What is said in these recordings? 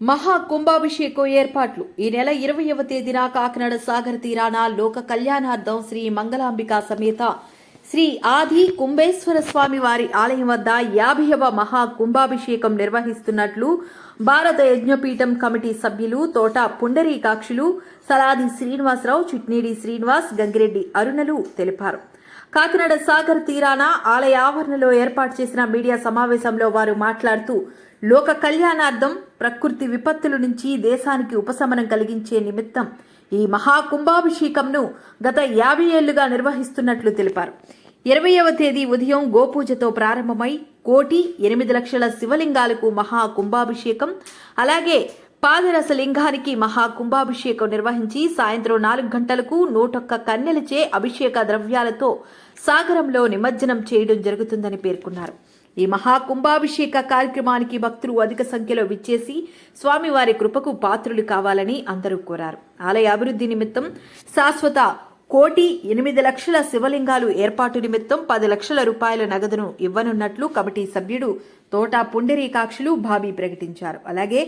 మహా కుంభాభిషేకం ఏర్పాట్లు. ఈ నెల ఇరవైవ తేదీన కాకినాడ సాగర్ తీరాన లోక కళ్యాణార్థం శ్రీ మంగళాంబిక సమేత శ్రీ ఆది కుంభేశ్వర స్వామి వారి ఆలయం వద్ద యాభైవ మహా కుంభాభిషేకం నిర్వహిస్తున్నట్లు భారత యజ్ఞపీఠం కమిటీ సభ్యులు తోట పుండరీకాక్షులు సలాది శ్రీనివాసరావు చిట్నీడి శ్రీనివాస్ గంగిరెడ్డి అరుణలు తెలిపారు. కాకినాడ సాగర్ తీరాన ఆలయ ఆవరణలో ఏర్పాటు చేసిన మీడియా సమావేశంలో వారు మాట్లాడుతూ లోక కళ్యాణార్థం ప్రకృతి విపత్తుల నుంచి దేశానికి ఉపశమనం కలిగించే నిమిత్తం ఈ మహాకుంభాభిషేకంను గత యాభై ఏళ్ళుగా నిర్వహిస్తున్నట్లు తెలిపారు. ఇరవయవ తేదీ ఉదయం గోపూజతో ప్రారంభమై కోటి ఎనిమిది లక్షల శివలింగాలకు మహా కుంభాభిషేకం అలాగే పాదరస లింగానికి మహా కుంభాభిషేకం నిర్వహించి సాయంత్రం నాలుగు గంటలకు నూటొక్క కన్నెలచే అభిషేక ద్రవ్యాలతో సాగరంలో నిమజ్జనం చేయడం జరుగుతుందని పేర్కొన్నారు. ఈ మహాకుంభాభిషేక కార్యక్రమానికి భక్తులు అధిక సంఖ్యలో విచ్చేసి స్వామివారి కృపకు పాత్రులు కావాలని అందరూ కోరారు. ఆలయ అభివృద్ధి నిమిత్తం శాశ్వత కోటి ఎనిమిది లక్షల శివలింగాలు ఏర్పాటు నిమిత్తం పది లక్షల రూపాయల నగదును ఇవ్వనున్నట్లు కమిటీ సభ్యుడు తోట పుండరీకాక్షులు బాబీ ప్రకటించారు. అలాగే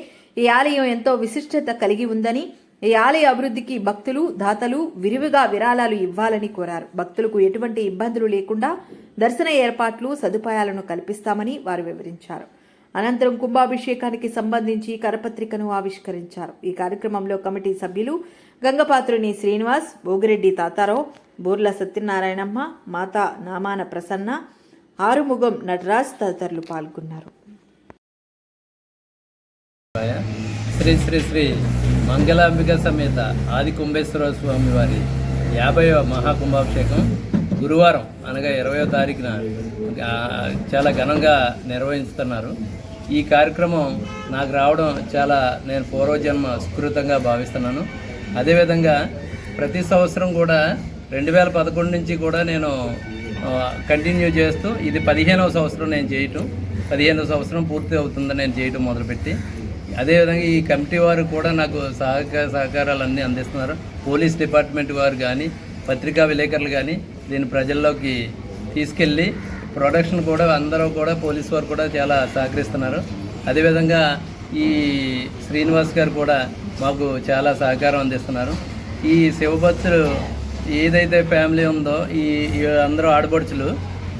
ఈ ఆలయం ఎంతో విశిష్టత కలిగి ఉందని ఈ ఆలయ అభివృద్ధికి భక్తులు దాతలు విరివిగా విరాళాలు ఇవ్వాలని కోరారు. భక్తులకు ఎటువంటి ఇబ్బందులు లేకుండా దర్శన ఏర్పాట్లు సదుపాయాలను కల్పిస్తామని వారు వివరించారు. అనంతరం కుంభాభిషేకానికి సంబంధించి కరపత్రికను ఆవిష్కరించారు. ఈ కార్యక్రమంలో కమిటీ సభ్యులు గంగపాత్రుని శ్రీనివాస్ భోగిరెడ్డి తాతారావు బోర్ల సత్యనారాయణమ్మ మాత నామాన ప్రసన్న ఆరుముగం నటరాజ్ తదితరులు పాల్గొన్నారు. శ్రీ శ్రీ శ్రీ మంగళాంబిక సమేత ఆది కుంభేశ్వర స్వామి వారి యాభైవ మహాకుంభాభిషేకం గురువారం అనగా ఇరవయో తారీఖున చాలా ఘనంగా నిర్వహిస్తున్నారు. ఈ కార్యక్రమం నాకు రావడం చాలా నేను పూర్వజన్మ సుకృతంగా భావిస్తున్నాను. అదేవిధంగా ప్రతి సంవత్సరం కూడా రెండు వేల పదకొండు నుంచి కూడా నేను కంటిన్యూ చేస్తూ ఇది పదిహేనవ సంవత్సరం నేను చేయటం. పదిహేనవ సంవత్సరం పూర్తి అవుతుందని నేను చేయటం మొదలుపెట్టి. అదేవిధంగా ఈ కమిటీ వారు కూడా నాకు సహకార సహకారాలు అన్నీ అందిస్తున్నారు. పోలీస్ డిపార్ట్మెంట్ వారు కానీ పత్రికా విలేకరులు కానీ దీన్ని ప్రజల్లోకి తీసుకెళ్ళి ప్రొడక్షన్ కూడా అందరూ కూడా పోలీస్ వారు కూడా చాలా సహకరిస్తున్నారు. అదేవిధంగా ఈ శ్రీనివాస్ గారు కూడా మాకు చాలా సహకారం అందిస్తున్నారు. ఈ శివభక్తులు ఏదైతే ఫ్యామిలీ ఉందో ఈ అందరూ ఆడపడుచులు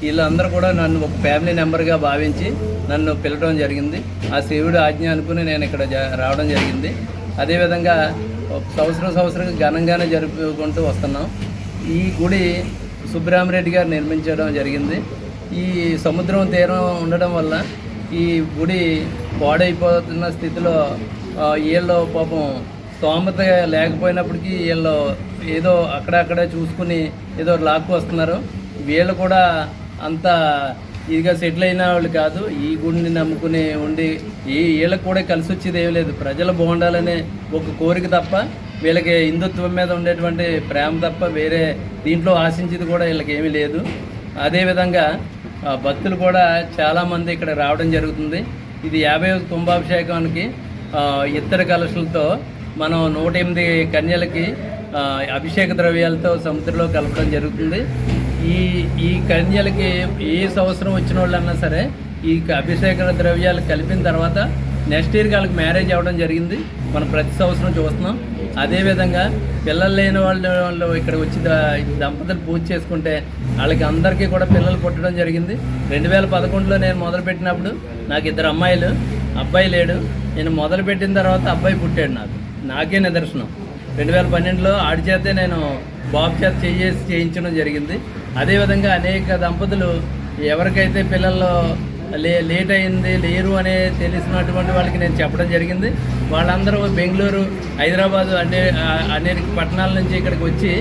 వీళ్ళందరూ కూడా నన్ను ఒక ఫ్యామిలీ మెంబర్గా భావించి నన్ను పిలవడం జరిగింది. ఆ శివుడు ఆజ్ఞ అనుకుని నేను ఇక్కడ రావడం జరిగింది. అదేవిధంగా సంవత్సరం సంవత్సరం ఘనంగానే జరుపుకుంటూ వస్తున్నాం. ఈ గుడి సుబ్రహ్మరెడ్డి గారు నిర్మించడం జరిగింది. ఈ సముద్రం తీరం ఉండడం వల్ల ఈ గుడి పాడైపోతున్న స్థితిలో వీళ్ళు పాపం స్తోమత లేకపోయినప్పటికీ వీళ్ళు ఏదో అక్కడక్కడ చూసుకుని ఏదో లాక్కు వస్తున్నారు. వీళ్ళు కూడా అంత ఇదిగా సెటిల్ అయిన వాళ్ళు కాదు ఈ గుడిని నమ్ముకుని ఉండి ఈ వీళ్ళకి కూడా కలిసి వచ్చేది ఏమీ లేదు. ప్రజలు బాగుండాలనే ఒక కోరిక తప్ప వీళ్ళకి హిందుత్వం మీద ఉండేటువంటి ప్రేమ తప్ప వేరే దీంట్లో ఆశించేది కూడా వీళ్ళకి ఏమీ లేదు. అదేవిధంగా భక్తులు కూడా చాలామంది ఇక్కడ రావడం జరుగుతుంది. ఇది యాభై కుంభాభిషేకానికి ఇతర కలశలతో మనం నూట ఎనిమిది కన్యలకి అభిషేక ద్రవ్యాలతో సముద్రంలో కలపడం జరుగుతుంది. ఈ ఈ కన్యలకి ఏ సంవత్సరం వచ్చిన వాళ్ళన్నా సరే ఈ అభిషేక ద్రవ్యాలు కలిపిన తర్వాత నెక్స్ట్ ఇయర్కి వాళ్ళకి మ్యారేజ్ అవ్వడం జరిగింది. మనం ప్రతి సంవత్సరం చూస్తున్నాం. అదేవిధంగా పిల్లలు లేని వాళ్ళు వాళ్ళు ఇక్కడ వచ్చి దంపతులు పూజ చేసుకుంటే వాళ్ళకి అందరికీ కూడా పిల్లలు పుట్టడం జరిగింది. రెండు వేల పదకొండులో నేను మొదలుపెట్టినప్పుడు నాకు ఇద్దరు అమ్మాయిలు అబ్బాయి లేడు. నేను మొదలుపెట్టిన తర్వాత అబ్బాయి పుట్టాడు నాకు. నాకే నిదర్శనం. రెండు వేల పన్నెండులో ఆడి చేతే నేను బాబు చేత చేసి చేయించడం జరిగింది. అదేవిధంగా అనేక దంపతులు ఎవరికైతే పిల్లల్లో లే లేట్ అయింది లేరు అనే తెలిసినటువంటి వాళ్ళకి నేను చెప్పడం జరిగింది. వాళ్ళందరూ బెంగళూరు హైదరాబాదు అనే అనేక పట్టణాల నుంచి ఇక్కడికి వచ్చి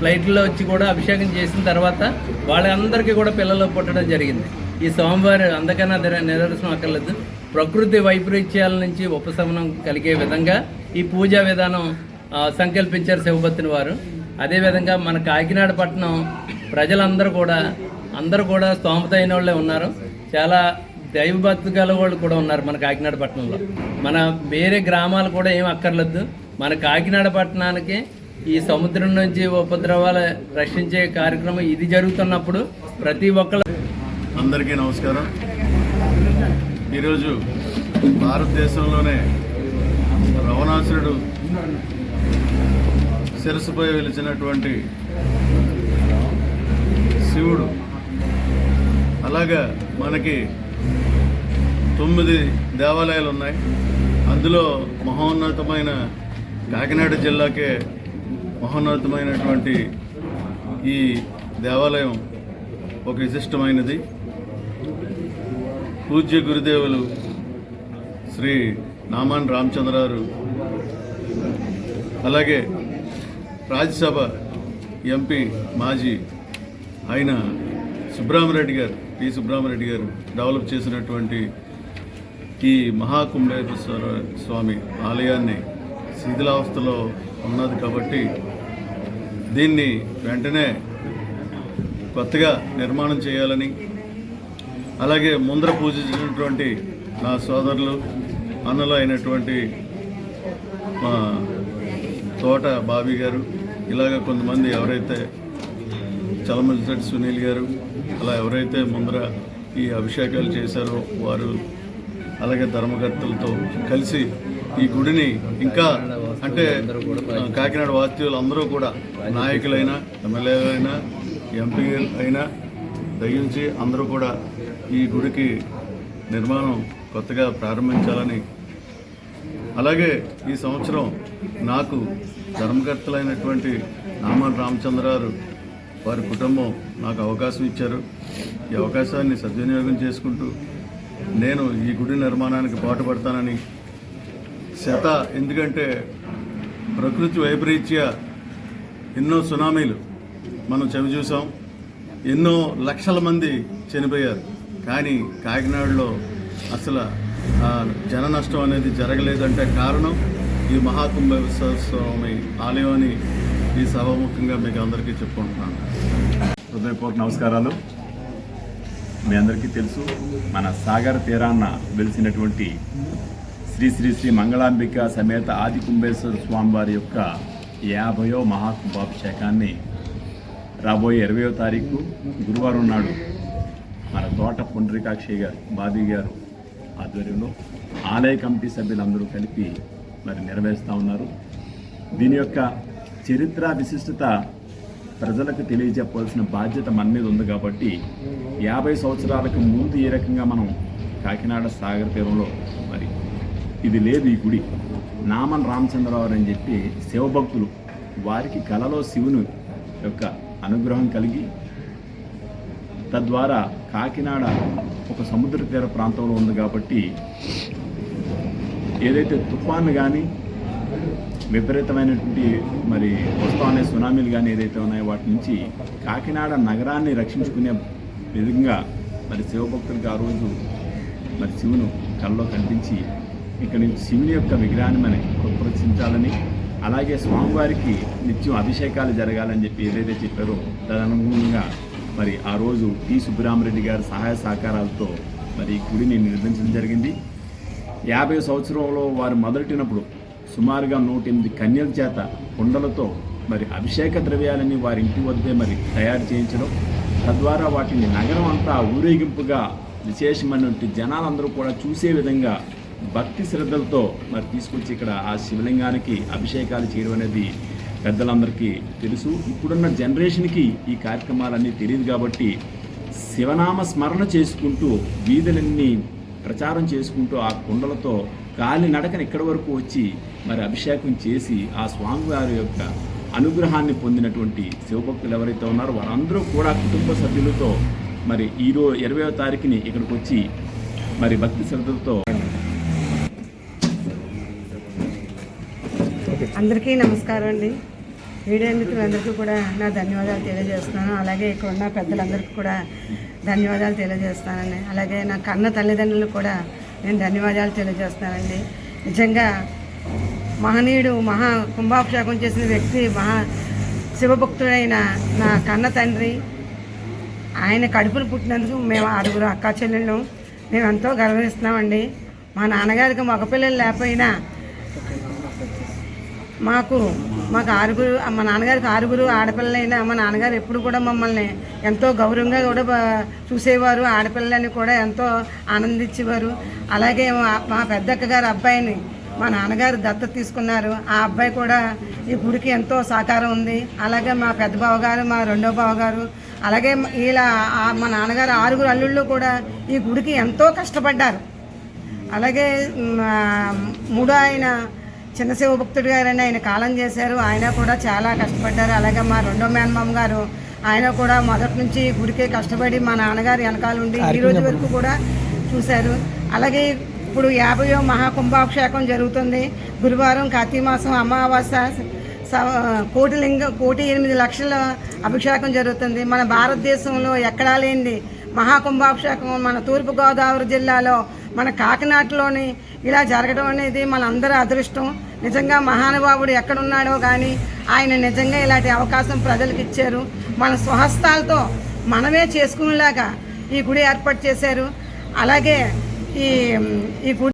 ఫ్లైట్లో వచ్చి కూడా అభిషేకం చేసిన తర్వాత వాళ్ళందరికీ కూడా పిల్లలు పుట్టడం జరిగింది. ఈ సోమవారం అందకన్నా నిదర్శనం అక్కర్లేదు. ప్రకృతి వైపరీత్యాల నుంచి ఉపశమనం కలిగే విధంగా ఈ పూజా విధానం సంకల్పించారు శివభక్తుని వారు. అదేవిధంగా మన కాకినాడ పట్టణం ప్రజలందరూ కూడా అందరూ కూడా స్తోమత అయిన వాళ్ళే ఉన్నారు. చాలా దైవభక్తి గల వాళ్ళు కూడా ఉన్నారు మన కాకినాడ పట్టణంలో. మన వేరే గ్రామాలు కూడా ఏం అక్కర్లేదు. మన కాకినాడ పట్టణానికి ఈ సముద్రం నుంచి ఉపద్రవాలు రక్షించే కార్యక్రమం ఇది జరుగుతున్నప్పుడు ప్రతి ఒక్కరు అందరికీ నమస్కారం. ఈరోజు భారతదేశంలోనే రవణాసురుడు శిరస్సుపై వెలిచినటువంటి శివుడు అలాగా మనకి తొమ్మిది దేవాలయాలు ఉన్నాయి అందులో మహోన్నతమైన కాకినాడ జిల్లాకే మహోన్నతమైనటువంటి ఈ దేవాలయం ఒక విశిష్టమైనది. పూజ్య గురుదేవులు శ్రీ నామాన్ రామచంద్రారు అలాగే రాజ్యసభ ఎంపీ మాజీ ఆయన సుబ్రహ్మరెడ్డి గారు. పి సుబ్రహ్మరెడ్డి గారు డెవలప్ చేసినటువంటి ఈ మహాకుంభేశ్వర స్వామి ఆలయాన్ని శిథిలావస్థలో ఉన్నది కాబట్టి దీన్ని వెంటనే కొత్తగా నిర్మాణం చేయాలని అలాగే ముందర పూజించినటువంటి నా సోదరులు అన్నలు అయినటువంటి మా తోట బాబీ గారు ఇలాగ కొంతమంది ఎవరైతే చలమలసెట్టి సునీల్ గారు అలా ఎవరైతే ముందర ఈ అభిషేకాలు చేశారో వారు అలాగే ధర్మకర్తలతో కలిసి ఈ గుడిని ఇంకా అంటే కాకినాడ వాస్తవ్యులు అందరూ కూడా నాయకులైనా ఎమ్మెల్యేలైనా ఎంపీ అయినా దయించి అందరూ కూడా ఈ గుడికి నిర్మాణం కొత్తగా ప్రారంభించాలని. అలాగే ఈ సంవత్సరం నాకు ధర్మకర్తలైనటువంటి నామన్ రామచంద్రారు వారి కుటుంబం నాకు అవకాశం ఇచ్చారు. ఈ అవకాశాన్ని సద్వినియోగం చేసుకుంటూ నేను ఈ గుడి నిర్మాణానికి పాటుపడతానని శత ఎందుకంటే ప్రకృతి వైపరీత్య ఎన్నో సునామీలు మనం చవి చూసాం. ఎన్నో లక్షల మంది చనిపోయారు. కానీ కాకినాడలో అసలు జన నష్టం అనేది జరగలేదంటే కారణం ఈ మహాకుంభ స్వామి ఆలయం అని ఈ సభాముఖంగా మీకు అందరికీ చెప్పుకుంటున్నాను. హృదయపూర్వక నమస్కారాలు. మీ అందరికీ తెలుసు మన సాగర్ తీరాన్న వెలిసినటువంటి శ్రీ శ్రీ శ్రీ మంగళాంబిక సమేత ఆది కుంభేశ్వర స్వామి వారి యొక్క యాభయో మహాకుంభాభిషేకాన్ని రాబోయే ఇరవయో తారీఖు గురువారం నాడు మన తోట పుండ్రికాక్షయ్య గారు బాబీ గారు ఆధ్వర్యంలో ఆలయ కమిటీ సభ్యులందరూ కలిపి మరి నెరవేరుస్తూ ఉన్నారు. దీని యొక్క చరిత్ర విశిష్టత ప్రజలకు తెలియజెప్పవలసిన బాధ్యత మన మీద ఉంది కాబట్టి యాభై సంవత్సరాలకు ముందు ఏ రకంగా మనం కాకినాడ సాగర్ తీరంలో మరి ఇది లేదు ఈ గుడి. నామన్ రామచంద్రరావు అని చెప్పి శివభక్తులు వారికి కలలో శివుని యొక్క అనుగ్రహం కలిగి తద్వారా కాకినాడ ఒక సముద్ర తీర ప్రాంతంలో ఉంది కాబట్టి ఏదైతే తుఫాను కానీ విపరీతమైనటువంటి మరి వస్తా అనే సునామీలు కానీ ఏదైతే ఉన్నాయో వాటి నుంచి కాకినాడ నగరాన్ని రక్షించుకునే విధంగా మరి శివభక్తులకు ఆ రోజు మరి శివును కళ్ళలో కనిపించి ఇక్కడ నుంచి శివుని యొక్క విగ్రహాన్ని మనం ప్రదర్శించాలని అలాగే స్వామివారికి నిత్యం అభిషేకాలు జరగాలని చెప్పి ఏదైతే చెప్పారో తదనుగుణంగా మరి ఆ రోజు టి సుబ్బరామరెడ్డి గారి సహాయ సహకారాలతో మరి గుడిని నిర్మించడం జరిగింది. యాభై సంవత్సరంలో వారు మొదలెట్టినప్పుడు సుమారుగా నూట ఎనిమిది కన్యల చేత కుండలతో మరి అభిషేక ద్రవ్యాలని వారి ఇంటి వద్దే మరి తయారు చేయించడం తద్వారా వాటిని నగరం అంతా ఊరేగింపుగా విశేషమైనటువంటి జనాలందరూ కూడా చూసే విధంగా భక్తి శ్రద్ధలతో మరి తీసుకొచ్చి ఇక్కడ ఆ శివలింగానికి అభిషేకాలు చేయడం అనేది పెద్దలందరికీ తెలుసు. ఇప్పుడున్న జనరేషన్కి ఈ కార్యక్రమాలన్నీ తెలియదు కాబట్టి శివనామ స్మరణ చేసుకుంటూ వీధులన్నీ ప్రచారం చేసుకుంటూ ఆ కుండలతో కాలినడకన ఇక్కడి వరకు వచ్చి మరి అభిషేకం చేసి ఆ స్వామివారి యొక్క అనుగ్రహాన్ని పొందినటువంటి శివభక్తులు ఎవరైతే ఉన్నారో వారందరూ కూడా కుటుంబ సభ్యులతో మరి ఈరో ఇరవయో తారీఖుని ఇక్కడికి వచ్చి మరి భక్తి శ్రద్ధలతో అందరికీ నమస్కారం అండి. మీడియా మిత్రులందరికీ కూడా నా ధన్యవాదాలు తెలియజేస్తున్నాను. అలాగే ఇక్కడ ఉన్న పెద్దలందరికీ కూడా ధన్యవాదాలు తెలియజేస్తానండి అలాగే నా కన్న తల్లిదండ్రులకు కూడా నేను ధన్యవాదాలు తెలియజేస్తానండి నిజంగా మహనీయుడు మహా కుంభాభిషేకం చేసిన వ్యక్తి మహా శివభక్తుడైన నా కన్న తండ్రి. ఆయన కడుపును పుట్టినందుకు మేము ఆరుగురు అక్క చెల్లెళ్ళు. మేము ఎంతో గర్వరిస్తున్నామండి మా నాన్నగారికి మగపిల్లలు లేకపోయినా మాకు మాకు ఆరుగురు మా నాన్నగారికి ఆరుగురు ఆడపిల్లలైనా మా నాన్నగారు ఎప్పుడు కూడా మమ్మల్ని ఎంతో గౌరవంగా కూడా చూసేవారు. ఆడపిల్లలని కూడా ఎంతో ఆనందించేవారు. అలాగే మా- పెద్దక్క గారు అబ్బాయిని మా నాన్నగారు దత్తత తీసుకున్నారు. ఆ అబ్బాయి కూడా ఈ గుడికి ఎంతో సహకారం ఉంది. అలాగే మా పెద్ద బావగారు మా రెండో బావగారు అలాగే ఇలా మా నాన్నగారు ఆరుగురు అల్లుళ్ళు కూడా ఈ గుడికి ఎంతో కష్టపడ్డారు. అలాగే మూడో ఆయన చిన్న శివభక్తుడు గారని ఆయన కాలం చేశారు. ఆయన కూడా చాలా కష్టపడ్డారు. అలాగే మా రెండో మేనమామ గారు ఆయన కూడా మొదటి నుంచి గుడికే కష్టపడి మా నాన్నగారు వెనకాల ఉండి ఈ రోజు వరకు కూడా చూశారు. అలాగే ఇప్పుడు యాభయో మహాకుంభాభిషేకం జరుగుతుంది. గురువారం కార్తీమాసం అమావాస్య స- కోటి లింగ కోటి ఎనిమిది లక్షల అభిషేకం జరుగుతుంది. మన భారతదేశంలో ఎక్కడా లేనిది మహాకుంభాభిషేకం మన తూర్పుగోదావరి జిల్లాలో మన కాకినాడలోని ఇలా జరగడం అనేది మనందరి అదృష్టం. నిజంగా మహానుభావుడు ఎక్కడున్నాడో కానీ ఆయన నిజంగా ఇలాంటి అవకాశం ప్రజలకు ఇచ్చారు. మన స్వహస్తాలతో మనమే చేసుకునేలాగా ఈ గుడి ఏర్పాటు చేశారు. అలాగే ఈ ఈ గుడి